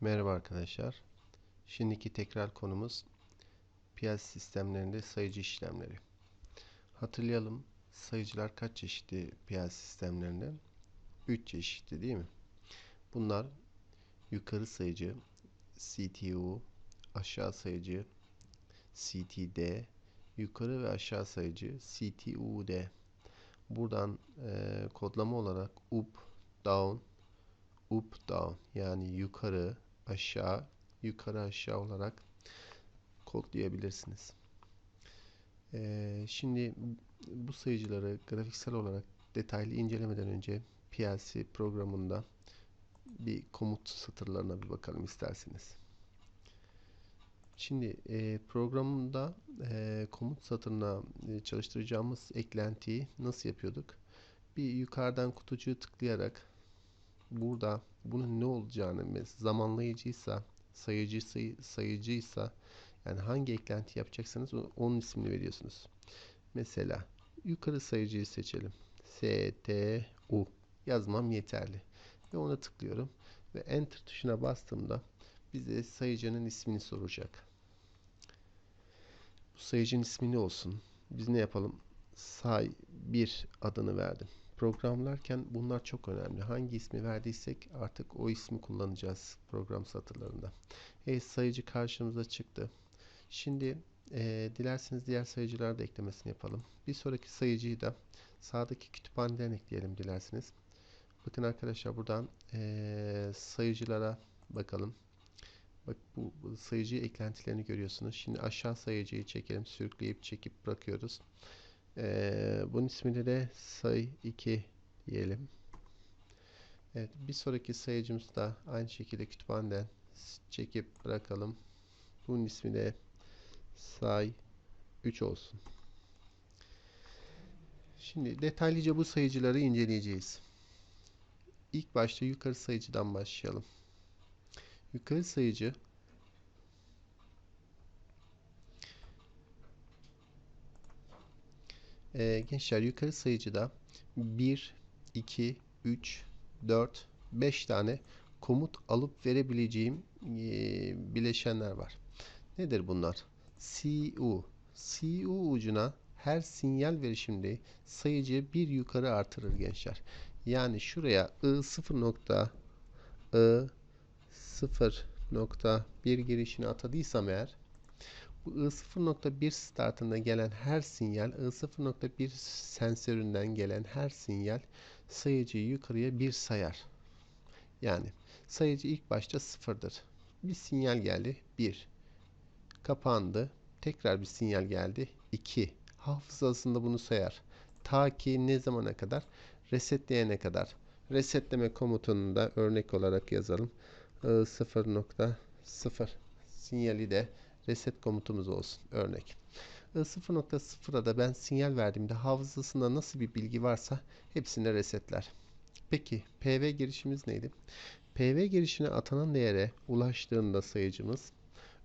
Merhaba arkadaşlar. Şimdiki tekrar konumuz piyasa sistemlerinde sayıcı işlemleri. Hatırlayalım sayıcılar kaç çeşitli piyasa sistemlerinde? 3 çeşitli değil mi? Bunlar yukarı sayıcı CTU, aşağı sayıcı CTD, yukarı ve aşağı sayıcı CTUD. Buradan e, kodlama olarak up, down, up down yani yukarı aşağı yukarı aşağı olarak kodlayabilirsiniz. Ee, şimdi bu sayıcıları grafiksel olarak detaylı incelemeden önce PLC programında bir komut satırlarına bir bakalım isterseniz. Şimdi e, programda e, komut satırına e, çalıştıracağımız eklentiyi nasıl yapıyorduk? Bir yukarıdan kutucuğu tıklayarak burada bunun ne olacağını zamanlayıcıysa sayıcı sayı, sayıcıysa yani hangi eklenti yapacaksanız onun ismini veriyorsunuz. Mesela yukarı sayıcıyı seçelim. STU yazmam yeterli. Ve ona tıklıyorum. Ve enter tuşuna bastığımda bize sayıcının ismini soracak. Bu sayıcının ismi ne olsun? Biz ne yapalım? Say 1 adını verdim programlarken bunlar çok önemli. Hangi ismi verdiysek artık o ismi kullanacağız program satırlarında. Evet sayıcı karşımıza çıktı. Şimdi e, dilerseniz diğer sayıcılar da eklemesini yapalım. Bir sonraki sayıcıyı da sağdaki kütüphaneden ekleyelim dilerseniz. Bakın arkadaşlar buradan e, sayıcılara bakalım. Bak bu, sayıcı eklentilerini görüyorsunuz. Şimdi aşağı sayıcıyı çekelim. Sürükleyip çekip bırakıyoruz. Ee, bunun ismini de sayı 2 diyelim. Evet, bir sonraki sayıcımız da aynı şekilde kütüphaneden çekip bırakalım. Bunun ismi de say 3 olsun. Şimdi detaylıca bu sayıcıları inceleyeceğiz. İlk başta yukarı sayıcıdan başlayalım. Yukarı sayıcı Ee, gençler yukarı sayıcıda 1, 2, 3, 4, 5 tane komut alıp verebileceğim e, bileşenler var. Nedir bunlar? CU. CU ucuna her sinyal verişimde sayıcı bir yukarı artırır gençler. Yani şuraya I 0 nokta I 0 nokta bir girişini atadıysam eğer bu I0.1 startında gelen her sinyal I0.1 sensöründen gelen her sinyal sayıcıyı yukarıya bir sayar. Yani sayıcı ilk başta sıfırdır. Bir sinyal geldi 1. Kapandı. Tekrar bir sinyal geldi 2. Hafızasında bunu sayar. Ta ki ne zamana kadar? Resetleyene kadar. Resetleme komutunu da örnek olarak yazalım. I0.0 sinyali de reset komutumuz olsun. Örnek. 0.0'a da ben sinyal verdiğimde hafızasında nasıl bir bilgi varsa hepsini resetler. Peki PV girişimiz neydi? PV girişine atanan değere ulaştığında sayıcımız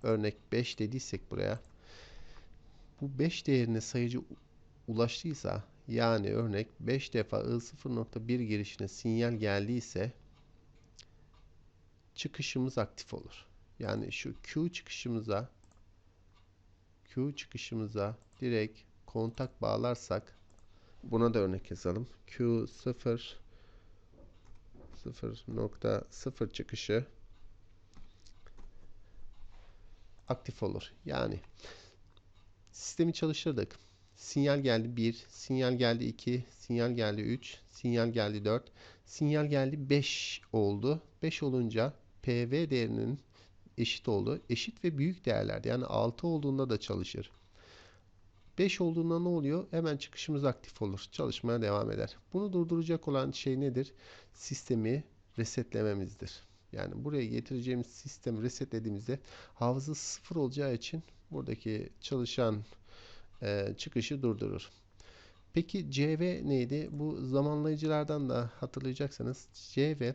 örnek 5 dediysek buraya bu 5 değerine sayıcı ulaştıysa yani örnek 5 defa I0.1 girişine sinyal geldiyse çıkışımız aktif olur. Yani şu Q çıkışımıza Q çıkışımıza direkt kontak bağlarsak buna da örnek yazalım. Q 0 0.0 çıkışı aktif olur. Yani sistemi çalıştırdık. Sinyal geldi 1, sinyal geldi 2, sinyal geldi 3, sinyal geldi 4, sinyal geldi 5 oldu. 5 olunca PV değerinin eşit oldu. Eşit ve büyük değerlerde yani 6 olduğunda da çalışır. 5 olduğunda ne oluyor? Hemen çıkışımız aktif olur. Çalışmaya devam eder. Bunu durduracak olan şey nedir? Sistemi resetlememizdir. Yani buraya getireceğimiz sistemi resetlediğimizde hafıza sıfır olacağı için buradaki çalışan e, çıkışı durdurur. Peki CV neydi? Bu zamanlayıcılardan da hatırlayacaksanız CV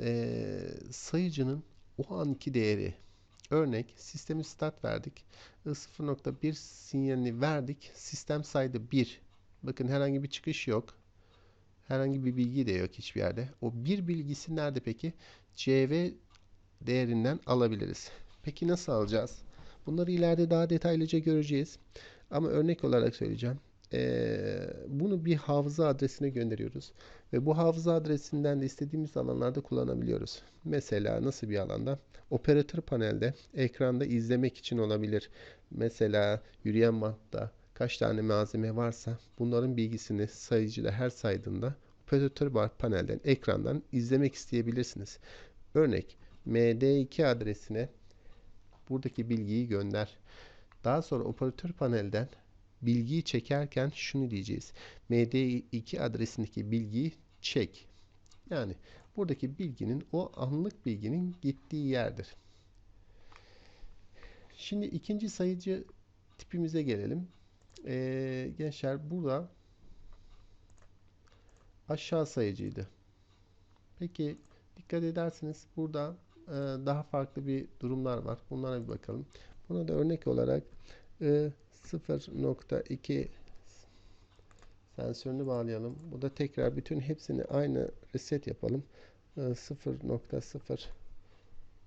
e, sayıcının o anki değeri örnek sistemi start verdik. I0.1 sinyalini verdik. Sistem saydı 1. Bakın herhangi bir çıkış yok. Herhangi bir bilgi de yok hiçbir yerde. O bir bilgisi nerede peki? CV değerinden alabiliriz. Peki nasıl alacağız? Bunları ileride daha detaylıca göreceğiz. Ama örnek olarak söyleyeceğim. Ee, bunu bir hafıza adresine gönderiyoruz. Ve bu hafıza adresinden de istediğimiz alanlarda kullanabiliyoruz. Mesela nasıl bir alanda? Operatör panelde ekranda izlemek için olabilir. Mesela yürüyen bantta kaç tane malzeme varsa bunların bilgisini sayıcıda her saydığında operatör panelden ekrandan izlemek isteyebilirsiniz. Örnek MD2 adresine buradaki bilgiyi gönder. Daha sonra operatör panelden bilgiyi çekerken şunu diyeceğiz. MD2 adresindeki bilgiyi çek. Yani buradaki bilginin o anlık bilginin gittiği yerdir. Şimdi ikinci sayıcı tipimize gelelim. Ee, gençler burada aşağı sayıcıydı. Peki dikkat ederseniz burada e, daha farklı bir durumlar var. Bunlara bir bakalım. Buna da örnek olarak e, 0.2 sensörünü bağlayalım. Bu da tekrar bütün hepsini aynı reset yapalım. 0.0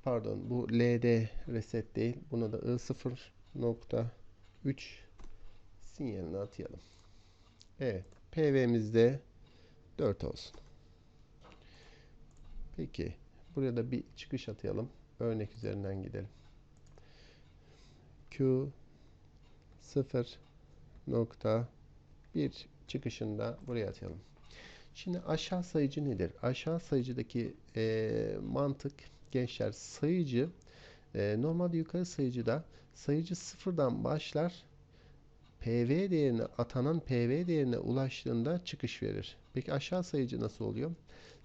pardon bu LD reset değil. Buna da I0.3 sinyalini atayalım. Evet. PV'mizde 4 olsun. Peki. Buraya da bir çıkış atayalım. Örnek üzerinden gidelim. Q 0.1 çıkışında buraya atalım. Şimdi aşağı sayıcı nedir? Aşağı sayıcıdaki e, mantık gençler sayıcı e, normalde yukarı sayıcıda sayıcı sıfırdan başlar PV değerine atanan PV değerine ulaştığında çıkış verir. Peki aşağı sayıcı nasıl oluyor?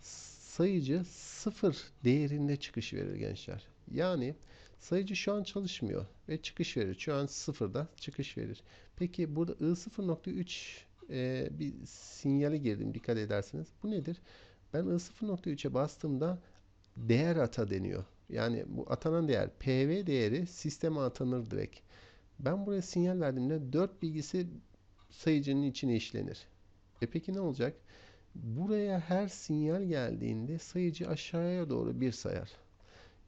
Sayıcı sıfır değerinde çıkış verir gençler. Yani sayıcı şu an çalışmıyor ve çıkış verir. Şu an sıfırda çıkış verir. Peki burada I0.3 e, bir sinyali girdim dikkat ederseniz. Bu nedir? Ben I0.3'e bastığımda değer ata deniyor. Yani bu atanan değer PV değeri sisteme atanır direkt. Ben buraya sinyal verdiğimde 4 bilgisi sayıcının içine işlenir. E peki ne olacak? Buraya her sinyal geldiğinde sayıcı aşağıya doğru bir sayar.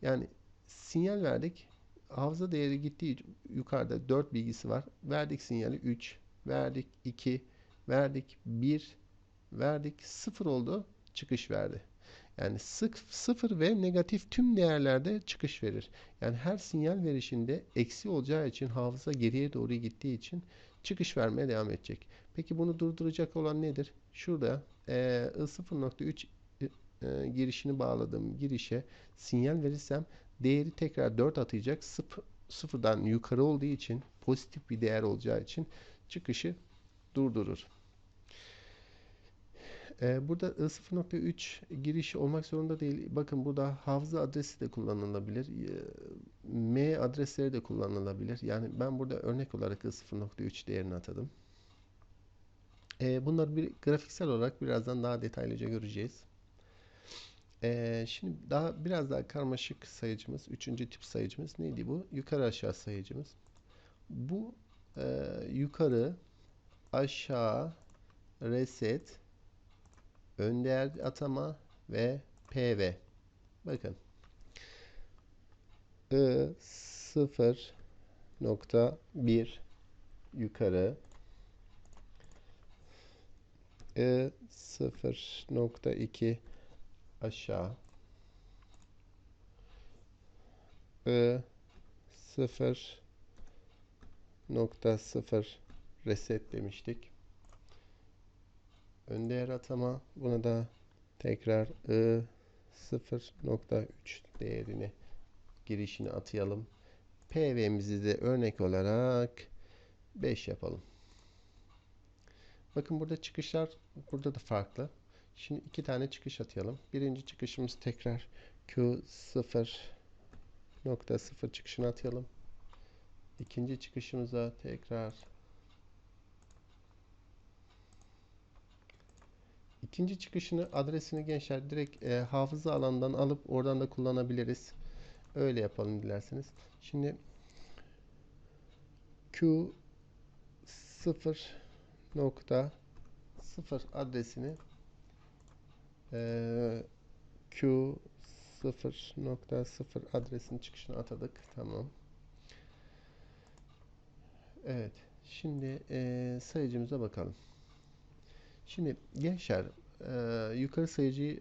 Yani sinyal verdik. Hafıza değeri gittiği yukarıda 4 bilgisi var. Verdik sinyali 3, verdik 2, verdik 1, verdik 0 oldu. Çıkış verdi. Yani sık sıfır ve negatif tüm değerlerde çıkış verir. Yani her sinyal verişinde eksi olacağı için hafıza geriye doğru gittiği için çıkış vermeye devam edecek. Peki bunu durduracak olan nedir? Şurada e, I0.3 e, girişini bağladığım girişe sinyal verirsem değeri tekrar 4 atacak. Sıfır, sıfırdan yukarı olduğu için pozitif bir değer olacağı için çıkışı durdurur. Ee, burada I0.3 girişi olmak zorunda değil. Bakın burada hafıza adresi de kullanılabilir. Ee, M adresleri de kullanılabilir. Yani ben burada örnek olarak I0.3 değerini atadım. Ee, bunları bir grafiksel olarak birazdan daha detaylıca göreceğiz. Ee, şimdi daha biraz daha karmaşık sayıcımız, üçüncü tip sayıcımız neydi bu? Yukarı aşağı sayıcımız. Bu e, yukarı aşağı reset ön değer atama ve PV. Bakın. I 0.1 yukarı I 0.2 aşağı I 0.0 reset demiştik. Ön değer atama buna da tekrar I 0.3 değerini girişini atayalım. PV'mizi de örnek olarak 5 yapalım. Bakın burada çıkışlar burada da farklı. Şimdi iki tane çıkış atayalım. Birinci çıkışımız tekrar Q 0.0 çıkışını atayalım. İkinci çıkışımıza tekrar İkinci çıkışını adresini gençler direkt e, hafıza alandan alıp oradan da kullanabiliriz. Öyle yapalım dilerseniz. Şimdi Q 0.0 adresini e, Q 0.0 adresin çıkışını atadık. Tamam. Evet. Şimdi e, sayıcımıza bakalım. Şimdi gençler e, yukarı sayıcıyı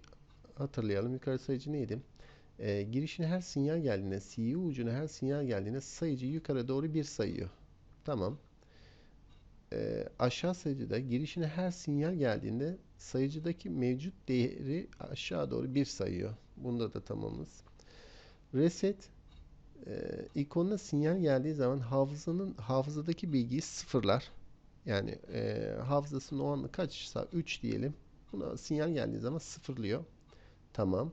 hatırlayalım. Yukarı sayıcı neydi? E, girişine her sinyal geldiğinde, CU ucuna her sinyal geldiğinde sayıcı yukarı doğru bir sayıyor. Tamam. E, aşağı sayıcıda girişine her sinyal geldiğinde sayıcıdaki mevcut değeri aşağı doğru bir sayıyor. Bunda da tamamız. Reset e, ikonuna sinyal geldiği zaman hafızanın hafızadaki bilgiyi sıfırlar. Yani e, hafızasının o anda kaçsa 3 diyelim. Buna sinyal geldiği zaman sıfırlıyor. Tamam.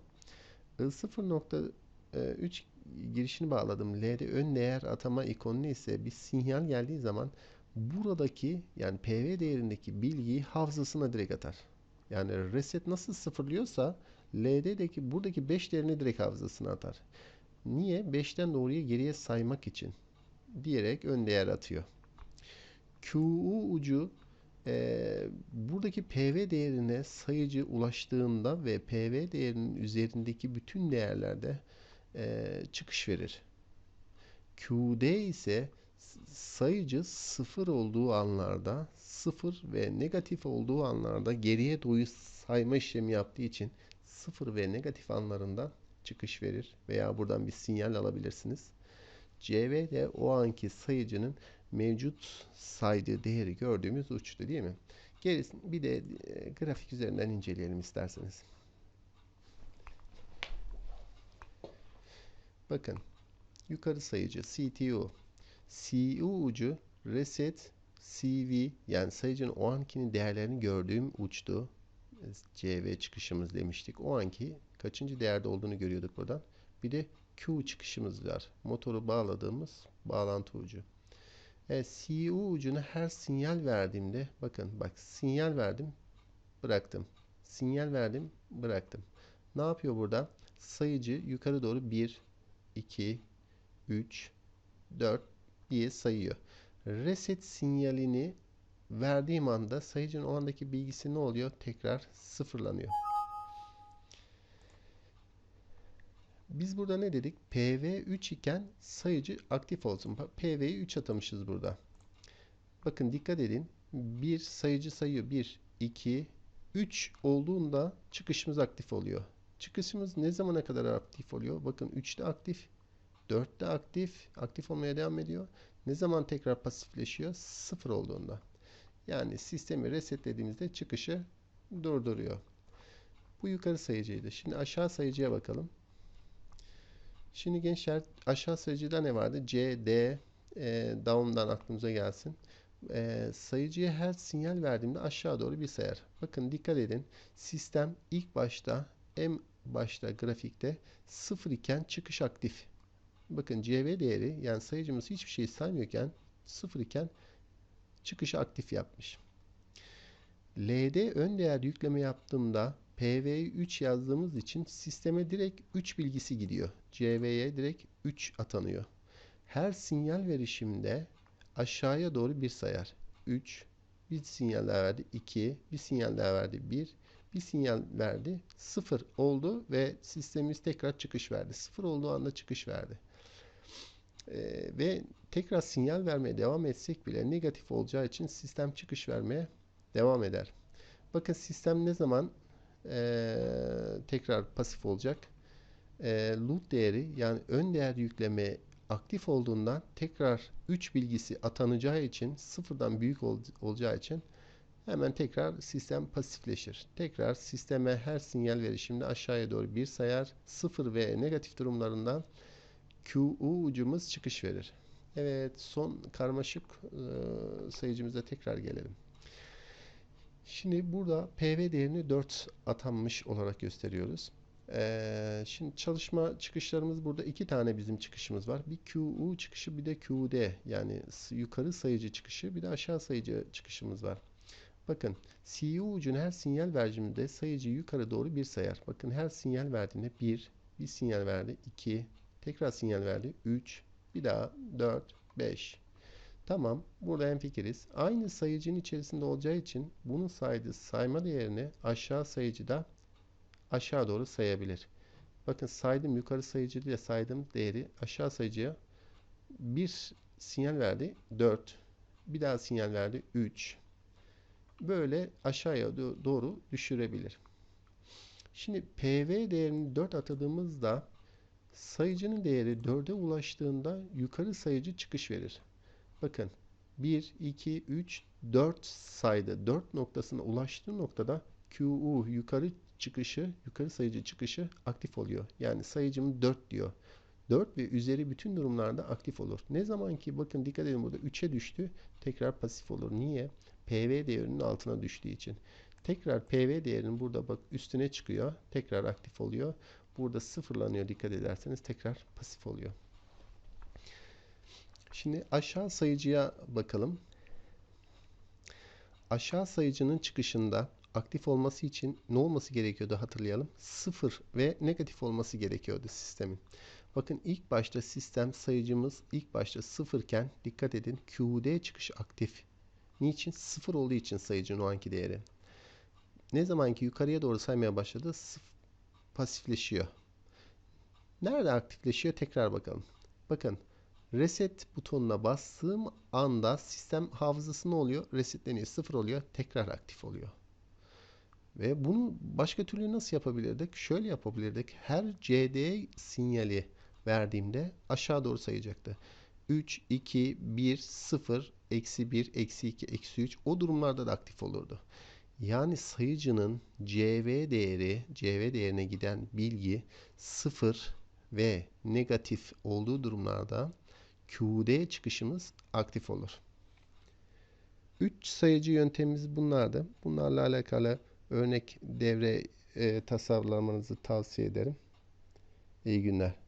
I 0.3 girişini bağladım. L'de ön değer atama ikonu ise bir sinyal geldiği zaman buradaki yani PV değerindeki bilgiyi hafızasına direkt atar. Yani reset nasıl sıfırlıyorsa LD'deki buradaki 5 değerini direkt hafızasına atar. Niye? 5'ten doğruya geriye saymak için diyerek ön değer atıyor. QU ucu e, buradaki PV değerine sayıcı ulaştığında ve PV değerinin üzerindeki bütün değerlerde e, çıkış verir. QD ise sayıcı sıfır olduğu anlarda sıfır ve negatif olduğu anlarda geriye doğru sayma işlemi yaptığı için sıfır ve negatif anlarında çıkış verir veya buradan bir sinyal alabilirsiniz. CV de o anki sayıcının mevcut saydığı değeri gördüğümüz uçtu değil mi? Gerisini bir de e, grafik üzerinden inceleyelim isterseniz. Bakın yukarı sayıcı CTU CU ucu reset CV yani sayıcının o ankinin değerlerini gördüğüm uçtu. CV çıkışımız demiştik. O anki kaçıncı değerde olduğunu görüyorduk buradan. Bir de Q çıkışımız var. Motoru bağladığımız bağlantı ucu. Evet, CU ucuna her sinyal verdiğimde bakın bak sinyal verdim bıraktım. Sinyal verdim bıraktım. Ne yapıyor burada? Sayıcı yukarı doğru 1, 2, 3, 4 diye sayıyor. Reset sinyalini verdiğim anda sayıcının o andaki bilgisi ne oluyor? Tekrar sıfırlanıyor. Biz burada ne dedik? PV 3 iken sayıcı aktif olsun. PV'yi 3 atamışız burada. Bakın dikkat edin. Bir sayıcı sayıyor. 1, 2, 3 olduğunda çıkışımız aktif oluyor. Çıkışımız ne zamana kadar aktif oluyor? Bakın 3'te aktif, 4'te aktif, aktif olmaya devam ediyor. Ne zaman tekrar pasifleşiyor? 0 olduğunda. Yani sistemi resetlediğimizde çıkışı durduruyor. Bu yukarı sayıcıydı. Şimdi aşağı sayıcıya bakalım. Şimdi gençler aşağı sayıcıda ne vardı? C, D, e, down'dan aklımıza gelsin. E, sayıcıya her sinyal verdiğimde aşağı doğru bir sayar. Bakın dikkat edin. Sistem ilk başta en başta grafikte 0 iken çıkış aktif. Bakın CV değeri yani sayıcımız hiçbir şey saymıyorken 0 iken çıkışı aktif yapmış. LD ön değer yükleme yaptığımda PV'yi 3 yazdığımız için sisteme direkt 3 bilgisi gidiyor. CV'ye direkt 3 atanıyor. Her sinyal verişimde aşağıya doğru bir sayar. 3, bir sinyal daha verdi 2, bir sinyal daha verdi 1, bir sinyal verdi 0 oldu ve sistemimiz tekrar çıkış verdi. 0 olduğu anda çıkış verdi. Ee, ve tekrar sinyal vermeye devam etsek bile negatif olacağı için sistem çıkış vermeye devam eder. Bakın sistem ne zaman e, tekrar pasif olacak. E, loop değeri yani ön değer yükleme aktif olduğundan tekrar 3 bilgisi atanacağı için sıfırdan büyük ol, olacağı için hemen tekrar sistem pasifleşir. Tekrar sisteme her sinyal verişimde aşağıya doğru bir sayar. Sıfır ve negatif durumlarından QU ucumuz çıkış verir. Evet son karmaşık e, sayıcımıza tekrar gelelim. Şimdi burada PV değerini 4 atanmış olarak gösteriyoruz. Ee, şimdi çalışma çıkışlarımız burada iki tane bizim çıkışımız var. Bir QU çıkışı bir de QD yani yukarı sayıcı çıkışı bir de aşağı sayıcı çıkışımız var. Bakın CU ucun her sinyal verdiğinde sayıcı yukarı doğru bir sayar. Bakın her sinyal verdiğinde 1, bir sinyal verdi 2, tekrar sinyal verdi 3, bir daha 4, 5, Tamam, burada hemfikiriz. Aynı sayıcının içerisinde olacağı için bunun saydığı sayma değerini aşağı sayıcıda aşağı doğru sayabilir. Bakın saydım yukarı sayıcı ile saydım değeri aşağı sayıcıya bir sinyal verdi 4. Bir daha sinyal verdi 3. Böyle aşağıya do- doğru düşürebilir. Şimdi PV değerini 4 atadığımızda sayıcının değeri 4'e ulaştığında yukarı sayıcı çıkış verir. Bakın 1, 2, 3, 4 saydı. 4 noktasına ulaştığı noktada QU yukarı çıkışı, yukarı sayıcı çıkışı aktif oluyor. Yani sayıcım 4 diyor. 4 ve üzeri bütün durumlarda aktif olur. Ne zaman ki bakın dikkat edin burada 3'e düştü tekrar pasif olur. Niye? PV değerinin altına düştüğü için. Tekrar PV değerinin burada bak üstüne çıkıyor. Tekrar aktif oluyor. Burada sıfırlanıyor dikkat ederseniz tekrar pasif oluyor. Şimdi aşağı sayıcıya bakalım. Aşağı sayıcının çıkışında aktif olması için ne olması gerekiyordu hatırlayalım. Sıfır ve negatif olması gerekiyordu sistemin. Bakın ilk başta sistem sayıcımız ilk başta sıfırken dikkat edin QD çıkışı aktif. Niçin? Sıfır olduğu için sayıcının o anki değeri. Ne zaman ki yukarıya doğru saymaya başladı pasifleşiyor. Nerede aktifleşiyor? Tekrar bakalım. Bakın reset butonuna bastığım anda sistem hafızası ne oluyor? Resetleniyor. Sıfır oluyor. Tekrar aktif oluyor. Ve bunu başka türlü nasıl yapabilirdik? Şöyle yapabilirdik. Her CD sinyali verdiğimde aşağı doğru sayacaktı. 3, 2, 1, 0, eksi 1, eksi 2, eksi 3 o durumlarda da aktif olurdu. Yani sayıcının CV değeri, CV değerine giden bilgi 0 ve negatif olduğu durumlarda QD çıkışımız aktif olur. 3 sayıcı yöntemimiz bunlardı. Bunlarla alakalı örnek devre e, tasarlamanızı tavsiye ederim. İyi günler.